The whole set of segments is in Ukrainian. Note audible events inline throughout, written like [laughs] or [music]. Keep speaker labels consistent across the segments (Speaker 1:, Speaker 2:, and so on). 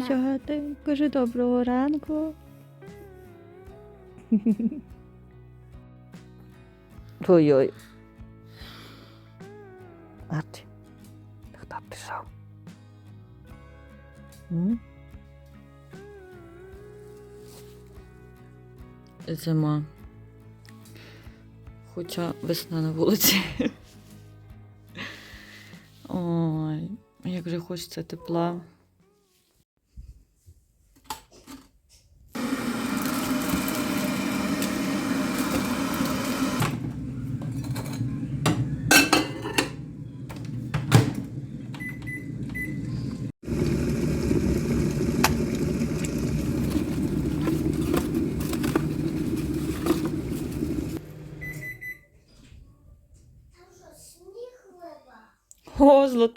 Speaker 1: Показати? Кажи доброго ранку. Ой-ой. Арчі, хто пішов? Зима. Хоча весна на вулиці. [laughs] Ой, як же хочеться тепла.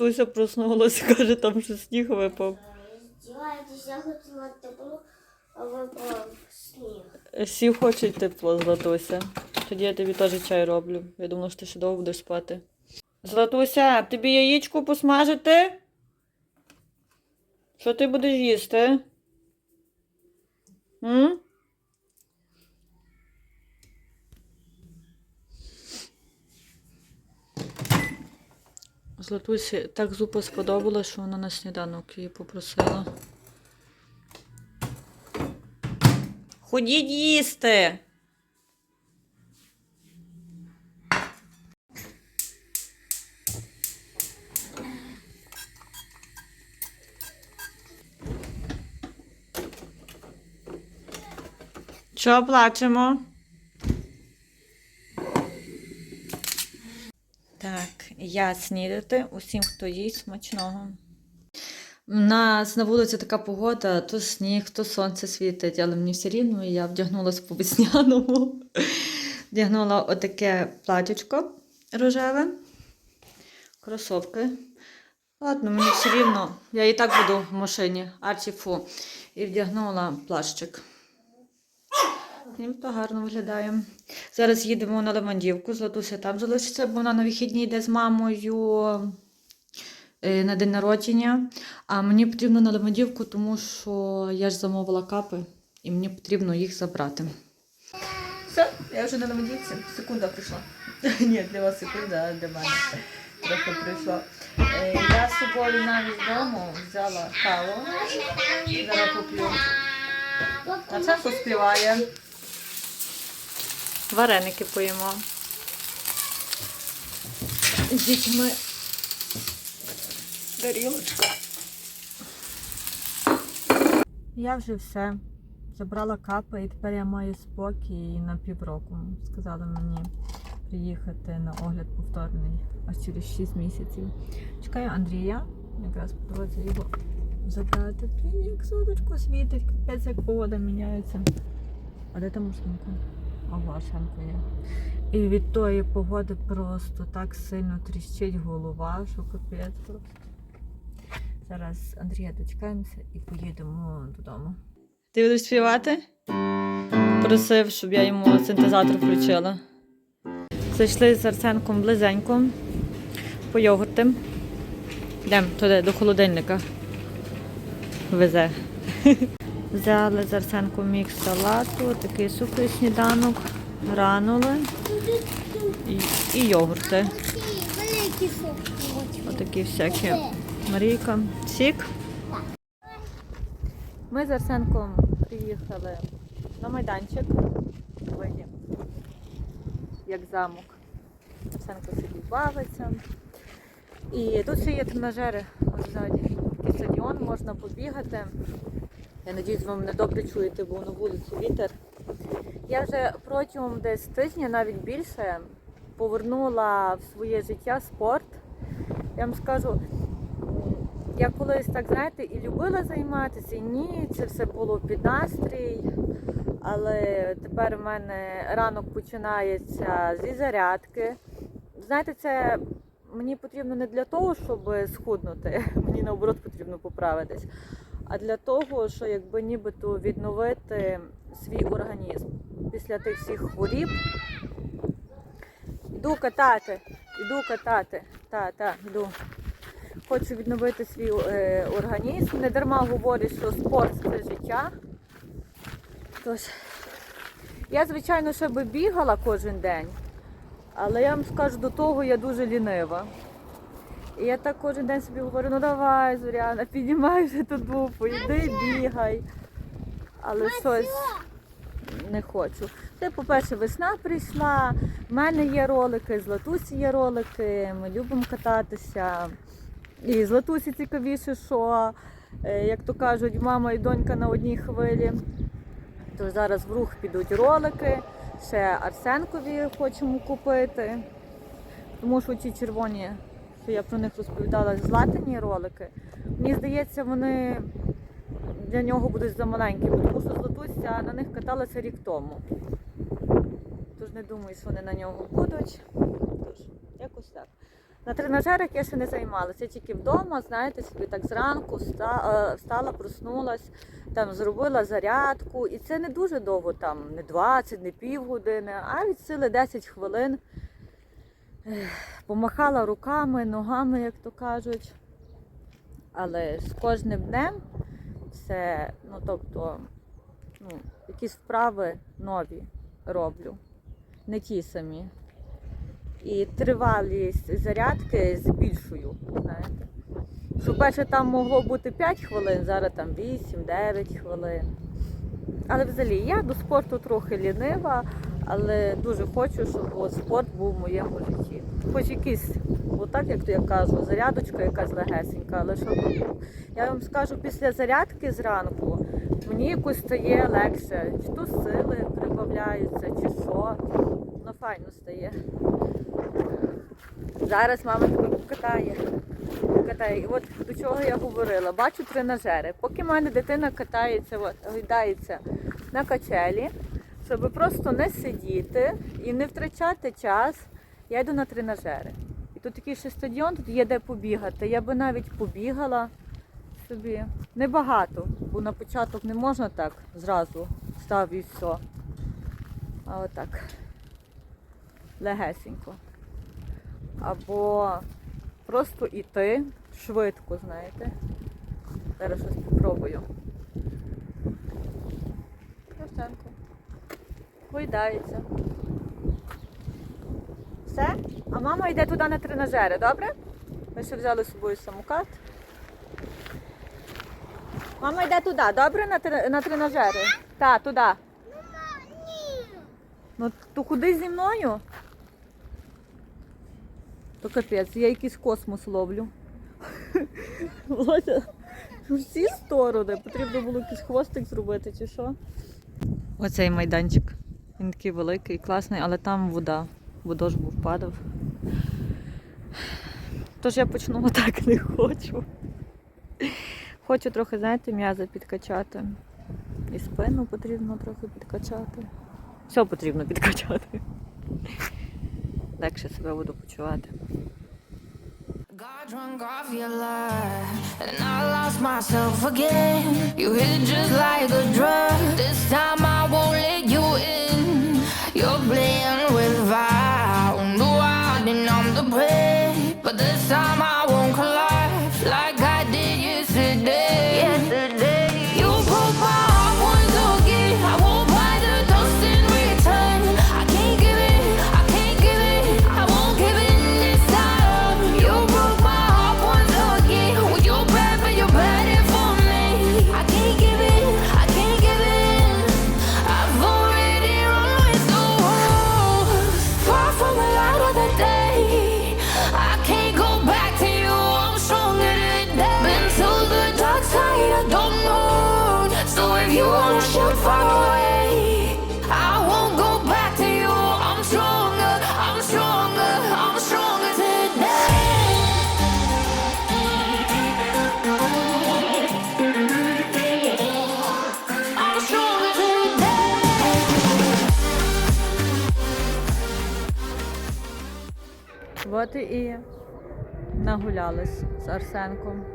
Speaker 1: О, Златуся проснулася, каже, там що сніг випав.
Speaker 2: Здіваєтесь, я хотіла тепло, а випав сніг.
Speaker 1: Всі хочуть тепло, Златуся. Тоді я тобі теж чай роблю. Я думала, що ти ще довго будеш спати. Златуся, тобі яєчко посмажити? Що ти будеш їсти? М? Златусі так зупа сподобалась, що вона на сніданок її попросила. Ходіть їсти. Чого плачемо? Так, я снідати усім, хто їсть смачного. У нас на вулиці така погода, то сніг, то сонце світить, але мені все рівно, і я вдягнулася по весняному. [laughs] Вдягнула отаке платічко рожеве, кросовки. Ладно, мені все рівно. Я і так буду в машині, арчі фу. І вдягнула плащик. І то гарно виглядає. Зараз їдемо на Левандівку, Златуся там залишиться, бо вона на вихідні йде з мамою е, на день народження. А мені потрібно на Левандівку, тому що я ж замовила капи і мені потрібно їх забрати. Все, я вже на Левандівці. Секунда прийшла. [laughs] Ні, для вас секунда, а для мене трохи прийшла. Е, Я з собою навіть дому взяла каву. Зараз поп'ю. А це поспіває. Вареники поїмо. З дітьми тарілочка. Я вже все. Забрала капи і тепер я маю спокій на півроку. Сказали мені приїхати на огляд повторний аж через 6 місяців. Чекаю Андрія. Якраз доводиться його забрати. Блін, як сонечко світить, капець, як погода міняється. А де там Машенька? А Вашенко є. І від тої погоди просто так сильно тріщить голова, що капець просто. Зараз Андрія дочекаємося і поїдемо додому. Ти будеш співати? Просив, щоб я йому синтезатор включила. Зайшли з Арсенком близенько по йогурти. Йдемо туди до холодильника. Везе. Взяли з Арсенком салату, такий сухий сніданок, гранули і, і йогурти. Отакі всякі. Марійка. Сік. Ми з Арсенком приїхали на майданчик. Виді, як замок. Арсенко собі бавиться. І тут ще є тренажери ззаді. Стадіон, можна побігати. Я надіюсь, ви мене добре чуєте, бо на вулиці вітер. Я вже протягом десь тижня, навіть більше, повернула в своє життя спорт. Я вам скажу, я колись так, знаєте, і любила займатися, і ні, це все було під настрій. Але тепер в мене ранок починається зі зарядки. Знаєте, це мені потрібно не для того, щоб схуднути, [laughs] мені наоборот потрібно поправитись, а для того, що якби нібито відновити свій організм після тих всіх хворіб. Іду катати, іду катати. Та, та, іду. Хочу відновити свій е, організм. Не дарма говорять, що спорт це життя. Тож, я, звичайно, ще би бігала кожен день, але я вам скажу, до того я дуже лінива. І я так кожен день собі говорю, ну давай, Зоряна, піднімай вже ту дупу, йди бігай. Але щось не хочу. Це, по-перше, весна прийшла, в мене є ролики, з Латусі є ролики, ми любимо кататися. І з Латусі цікавіше, що, е, як то кажуть, мама і донька на одній хвилі. То зараз в рух підуть ролики, ще Арсенкові хочемо купити. Тому що ті червоні, що я про них розповідала, златані ролики, мені здається, вони для нього будуть замаленькі, бо тому що Златуся на них каталася рік тому. Тож не думаю, що вони на нього будуть. Тож, якось так. На тренажерах я ще не займалася, я тільки вдома, знаєте, собі так зранку е, встала, проснулась, там зробила зарядку. І це не дуже довго, там не 20, не півгодини, а від сили 10 хвилин. Помахала руками, ногами, як то кажуть. Але з кожним днем все, ну тобто, ну, якісь вправи нові роблю, не ті самі. І тривалість зарядки збільшую, знаєте. Що перше там могло бути 5 хвилин, зараз там 8-9 хвилин. Але взагалі я до спорту трохи лінива, але дуже хочу, щоб от спорт був в моєму житті. Хоч якийсь, отак, як то я кажу, зарядочка якась легесенька, але щоб. Я вам скажу, після зарядки зранку мені якось стає легше, чи то сили прибавляються, чи що. Ну, файно стає. Зараз мама тебе покатає. І от до чого я говорила. Бачу тренажери. Поки в мене дитина катається, от, гойдається на качелі, щоб просто не сидіти і не втрачати час, я йду на тренажери. І тут такий ще стадіон, тут є де побігати. Я би навіть побігала собі. Небагато, бо на початок не можна так зразу став і все. А отак. Легесенько. Або просто йти швидко, знаєте. Зараз щось спробую. Костенко. Гойдається. Все? А мама йде туди на тренажери, добре? Ми ще взяли з собою самокат. Мама йде туди, добре? На, тре- на тренажери? Так, туди. Ну, то куди зі мною? То капець, я якийсь космос ловлю. [laughs] Володя, всі сторони. Потрібно було якийсь хвостик зробити чи що. Оцей майданчик. Він такий великий, класний, але там вода. Бо дощ був падав. Тож я почну отак не хочу. Хочу трохи, знаєте, м'язи підкачати. І спину потрібно трохи підкачати. Все потрібно підкачати. Легше себе буду почувати.
Speaker 3: Drunk off your lie, and I lost myself again. You hit just like a drug. This time I won't let you in. You're playing with fire. No, I didn't I'm the prey, but this time I won't collide
Speaker 1: От і нагулялись з Арсенком.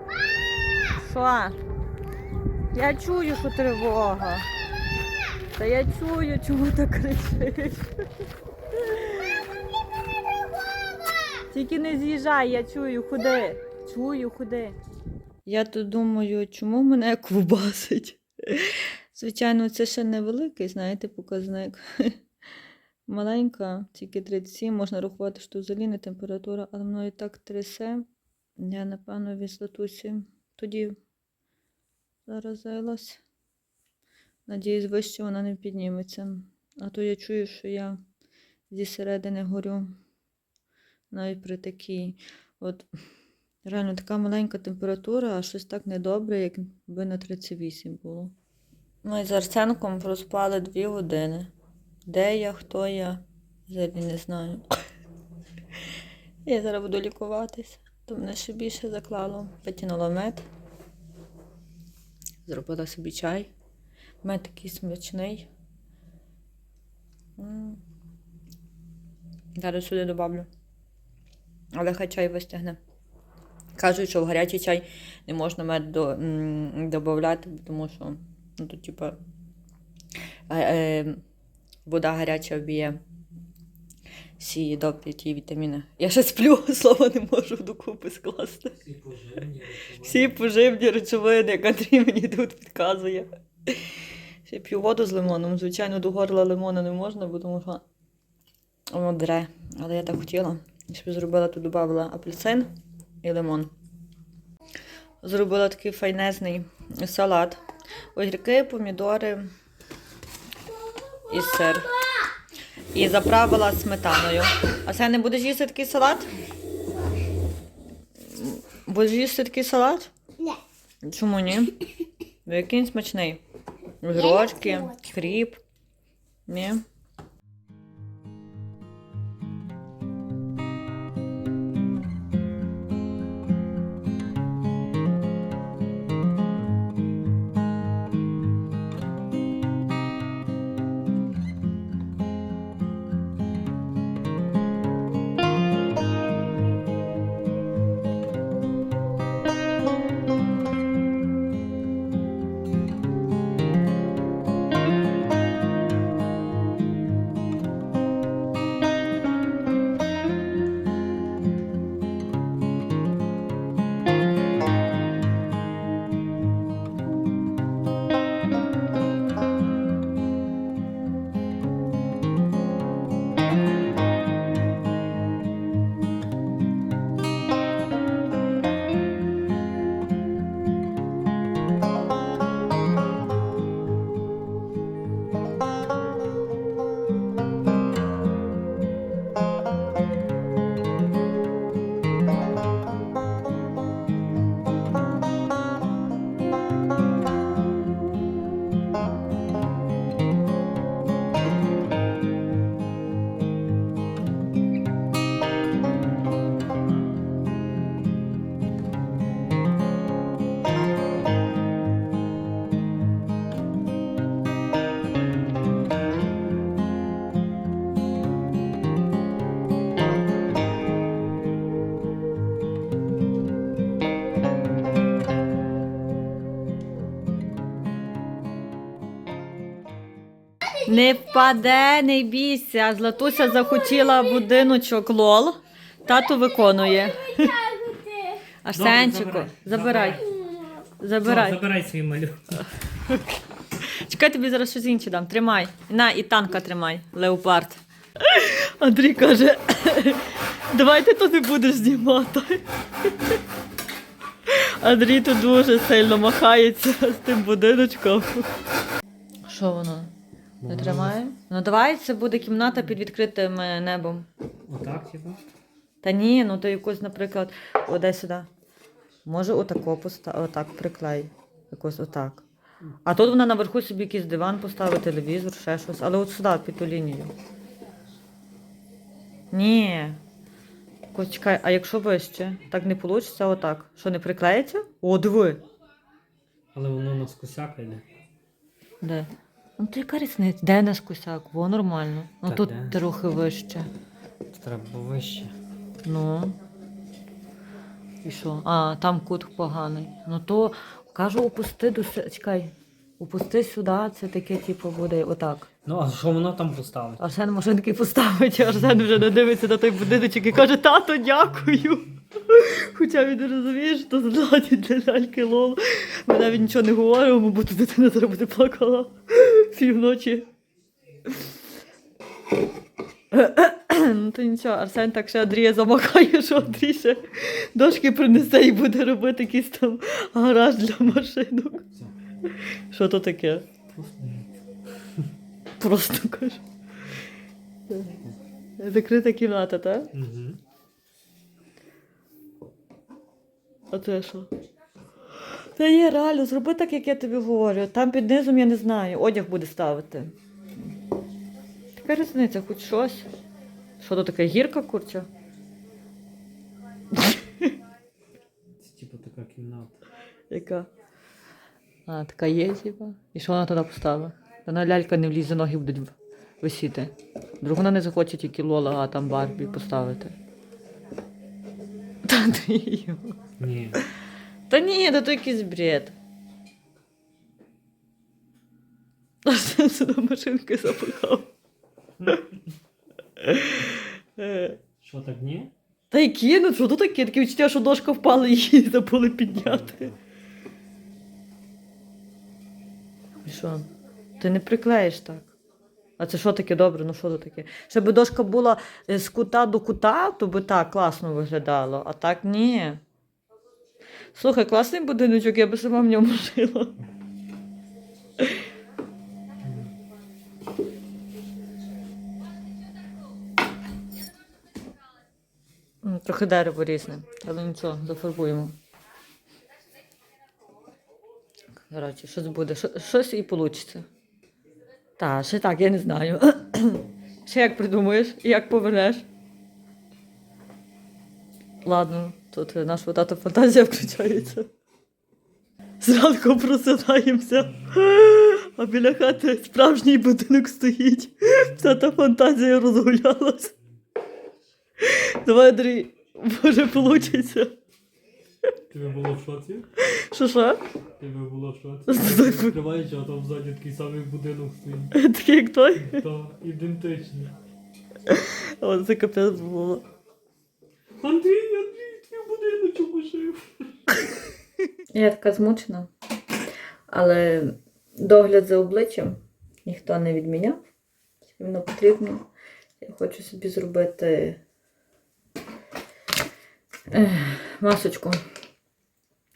Speaker 1: Що? Я чую, що тривога. Та я чую, чому ти кричиш. Тільки не з'їжджай, я чую, куди. Чую, ходи. Я тут думаю, чому мене ковбасить? Звичайно, це ще невеликий, знаєте, показник. Маленька, тільки 37, можна рахувати, що взагалі не температура, але мною так трясе. Я, напевно, від тоді заразилась. Надіюсь, вище вона не підніметься. А то я чую, що я зі середини горю. Навіть при такій. От реально така маленька температура, а щось так недобре, якби на 38 було. Ми з Арсенком проспали дві години. Де я, хто я, взагалі не знаю. Я зараз буду лікуватись, то мене ще більше заклало. Потянула мед. Зробила собі чай. Мед такий смачний. Зараз сюди добавлю. Але хай чай вистигне. Кажуть, що в гарячий чай не можна мед до, м, додавати, тому що ну, тут, типа, е, е, вода гаряча вб'є всі добрі ті вітаміни. Я ще сплю, [laughs] слова не можу докупи скласти.
Speaker 4: Всі поживні.
Speaker 1: Всі поживні речовини, як Андрій мені тут підказує. Ще п'ю воду з лимоном. Звичайно, до горла лимона не можна, бо тому що воно дре. Але я так хотіла. Собі зробила тут додавала апельсин і лимон. Зробила такий файнезний салат. Огірки, помідори і сир. І заправила сметаною. А це не будеш їсти такий салат? Будеш їсти такий салат?
Speaker 2: Ні.
Speaker 1: Чому ні? Бо Який він смачний.
Speaker 2: Грочки,
Speaker 1: кріп. Ні. Не впаде, не бійся. Златуся захотіла будиночок лол. Тато виконує. Арсенчику,
Speaker 4: забирай.
Speaker 1: забирай.
Speaker 4: Забирай. Свій малюк.
Speaker 1: Чекай, тобі зараз щось інше дам. Тримай. На, і танка тримай, леопард. Андрій каже: давайте то не будеш знімати. Андрій тут дуже сильно махається з тим будиночком. Що воно? Не тримає? Ну давай це буде кімната під відкритим е, небом.
Speaker 4: Отак, типу.
Speaker 1: Та ні, ну то якось, наприклад, оде сюди. Може отако поставити, отак приклей. Якось отак. А тут вона наверху собі якийсь диван поставить, телевізор, ще щось. Але от сюди, під ту лінію. Ні. Якось чекай, а якщо вище? Так не вийде, отак. Що, не приклеїться? О, диви.
Speaker 4: Але воно на скосяка йде.
Speaker 1: Де? Ну то яка різниця? Де нас косяк? Во нормально. Ну
Speaker 4: Так,
Speaker 1: тут
Speaker 4: де?
Speaker 1: трохи вище.
Speaker 4: Треба вище.
Speaker 1: Ну. І що? А, там кут поганий. Ну то кажу, опусти до се- Чекай. Опусти сюди, це таке, типу, буде отак.
Speaker 4: Ну, а що воно там поставить?
Speaker 1: Арсен машинки поставить, а Арсен вже не дивиться на той будиночок і каже, тато, дякую. Хоча він не розуміє, що це зладі для ляльки лол. Ми навіть нічого не говоримо, бо тут дитина зараз буде плакала півночі. Ну то нічого, Арсен так ще Андрія замахає, що Андрій ще дошки принесе і буде робити якийсь там гараж для машинок. Що то таке?
Speaker 4: Просто.
Speaker 1: Кажу. Закрита кімната, так?
Speaker 4: Угу.
Speaker 1: А це що? Та ні, реально, зроби так, як я тобі говорю. Там під низом я не знаю, одяг буде ставити. Така різниця, хоч щось. Що то таке гірка курча?
Speaker 4: Це типу така кімната.
Speaker 1: Яка? А, така є, типа. І що вона туди поставила? Вона лялька не влізе, ноги будуть висіти. Вдруг вона не захоче тільки Лола, а там Барбі поставити. Та ти.
Speaker 4: Ні.
Speaker 1: Та ні, та то якийсь бред. Аж сюди машинки запихав.
Speaker 4: Що так ні?
Speaker 1: Та які, ну що тут таке? Таке відчуття, що дошка впала і її [laughs] забули підняти. І що? Ти не приклеїш так. А це що таке добре? Ну що це таке? Щоб дошка була е, з кута до кута, то би так класно виглядало, а так ні. Слухай, класний будиночок, я би сама в ньому жила. Трохи дерево різне, але нічого, зафарбуємо. Коротше, щось буде, щось і вийде. Та, ще так, я не знаю. ще як придумаєш як повернеш. Ладно, тут наша тата фантазія включається. Зранку просинаємося, а біля хати справжній будинок стоїть. Вся та фантазія розгулялась. Давай, Андрій, може, вийде.
Speaker 4: Тебе було в шоці?
Speaker 1: Що що?
Speaker 4: Тебе було в шоці? Відкриваєш, а там ззаді такий самий будинок стоїть.
Speaker 1: Такий як той?
Speaker 4: Та ідентичний.
Speaker 1: О, це капець було.
Speaker 4: Андрій, Твій.
Speaker 1: Я така змучена, але догляд за обличчям ніхто не відміняв. Воно потрібно. Я хочу собі зробити масочку.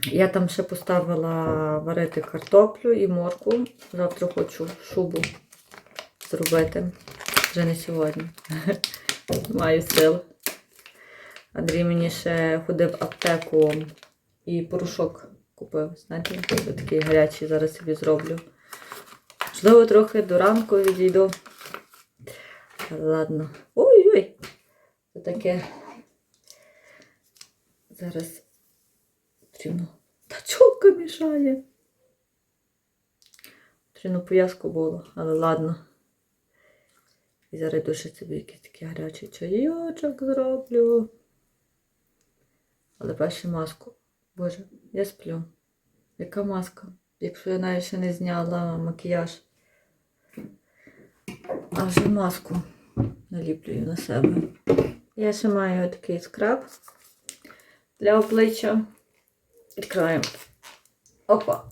Speaker 1: Я там ще поставила варити картоплю і морку. Завтра хочу шубу зробити. Вже не сьогодні. [laughs] Маю сил. Андрій мені ще ходив в аптеку і порошок купив. Знаєте, такий гарячий зараз собі зроблю. Можливо, трохи до ранку відійду. Ладно. Ой-ой! Це таке. Зараз потрібно. Та чолка мішає. Потрібно пояску було, але ладно. І зараз ще собі якийсь такий гарячий чайочок зроблю. Але перше маску. Боже, я сплю. Яка маска? Якщо я навіть ще не зняла макіяж. А вже маску наліплюю на себе. Я ще маю такий скраб для обличчя. Відкриваємо. Опа.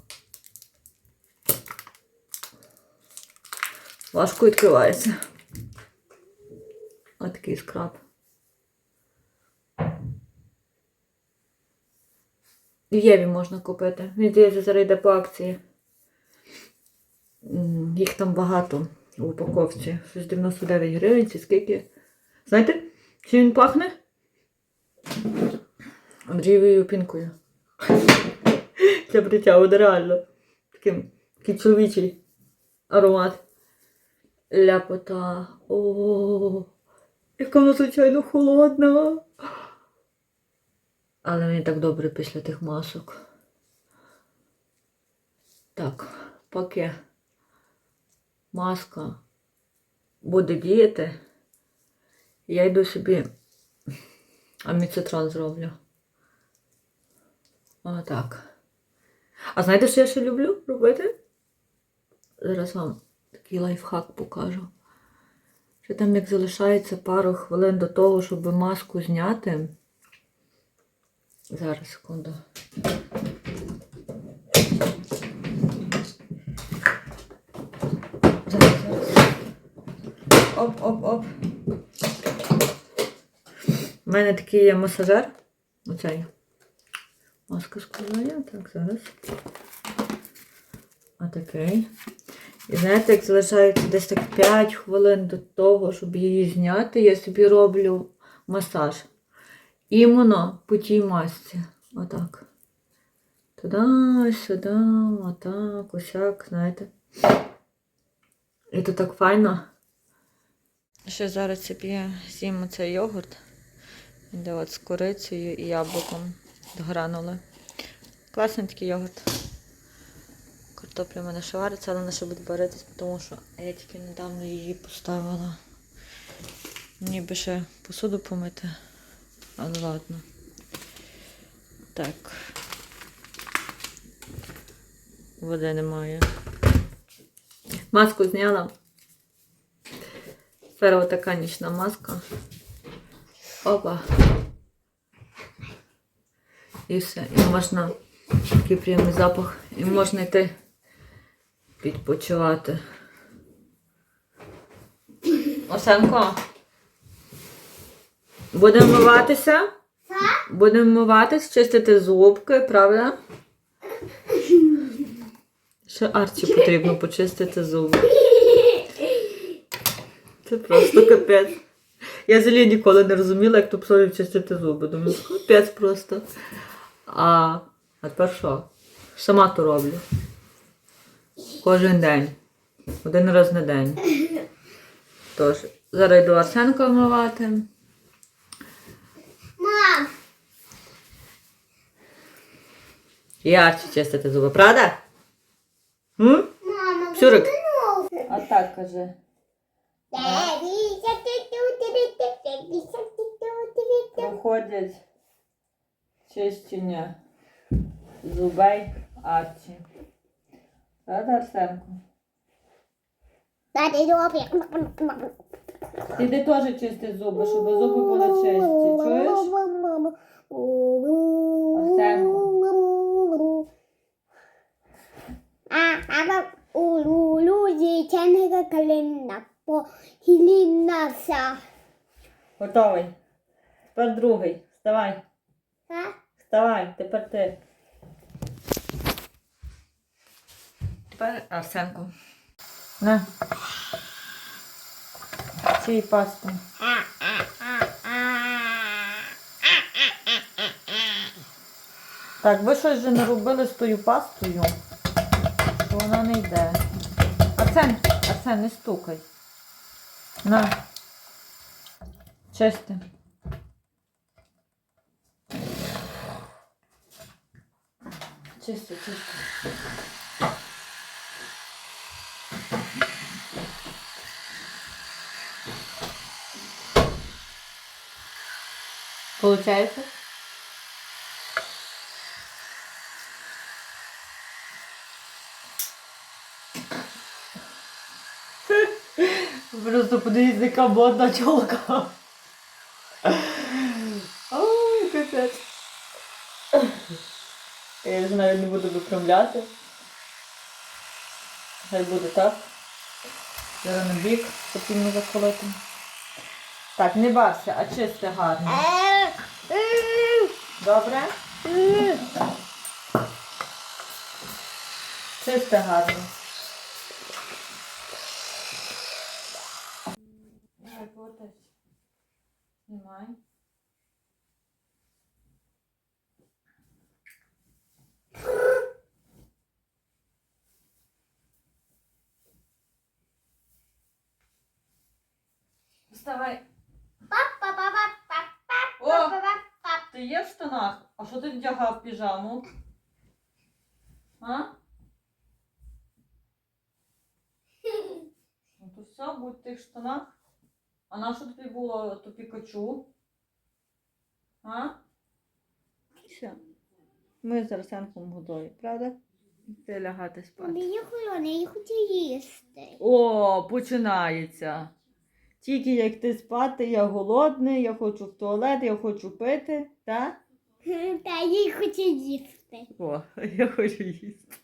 Speaker 1: Важко відкривається. Ось такий скраб. Єві можна купити. Він здається, зараз йде по акції. Їх там багато у упаковці. Щось 99 гривень, чи скільки. Знаєте, чи він пахне? Андрієвою пінкою. [laughs] Бриття, от реально. Таким, такий чоловічий аромат. Ляпота. О, яка вона, звичайно, холодна. Але мені так добре після тих масок. Так, поки маска буде діяти, я йду собі аміцитрон зроблю. Отак. А знаєте, що я ще люблю робити? Зараз вам такий лайфхак покажу. Що там як залишається пару хвилин до того, щоб маску зняти. Зараз, секунду. Зараз, зараз. Оп, оп, оп. У мене такий є масажер. Оцей. Маска складає. Так, зараз. Отакий. І знаєте, як залишається десь так 5 хвилин до того, щоб її зняти, я собі роблю масаж. Іменно по тій масці. Отак. Туди, сюди, отак, осяк, знаєте. І то так файно. Ще зараз собі з'їм цей йогурт. Де от з курицею і яблуком гранули. Класний такий йогурт. Картопля в мене ще але вона ще буде варитись, тому що я тільки недавно її поставила. Ніби ще посуду помити. Але ладно. Так. Води немає. Маску зняла. Тепер така нічна маска. Опа. І все. І можна такий приємний запах. І можна йти відпочивати. Осенко. Будемо вмиватися? Будемо вмиватись, чистити зубки, правда? Ще Арчі потрібно почистити зуби. Це просто капець. Я взагалі ніколи не розуміла, як то псові чистити зуби. Думаю, капець просто. А, а тепер що? Сама то роблю. Кожен день. Один раз на день. Тож, зараз йду Арсенка вмивати. Арчі чистити зуби, правда? М?
Speaker 2: мама,
Speaker 1: Сюрик.
Speaker 2: ну.
Speaker 1: А так каже. Проходять чищення зубей Арчі. Правда, Арсенко? Іди теж чисти зуби, щоб зуби були чисті. Чуєш?
Speaker 2: Улулу дівчинка калина похилилася.
Speaker 1: Готовий. Тепер другий. Вставай. Вставай, тепер ти. Тепер Арсенко. На. Цій пасту. Так, ви щось вже не робили з тою пастою, то вона не йде. Арсен, Арсен, не стукай. На. Чисти. Чисто, чисто. Получается? Просто подивіться, яка модна чолка. Ой, капець. Я вже навіть не буду виправляти. Хай буде так. Зараз на бік потрібно заколоти. Так, не бався, а чисте гарно. Добре? Чисте гарно. Знімай. Вставай. О! Ти є в штанах? А що ти вдягав піжаму? А? [laughs] Ну то все, будь в штанах. А на що тобі було то пікачу? А? Все. Ми з Арсенком готові, правда? Ти лягати спати.
Speaker 2: Я холодний, я хочу їсти.
Speaker 1: О, починається. Тільки як ти спати, я голодний, я хочу в туалет, я хочу пити, так?
Speaker 2: Та [laughs] їй хоче їсти.
Speaker 1: О, [laughs] я хочу їсти.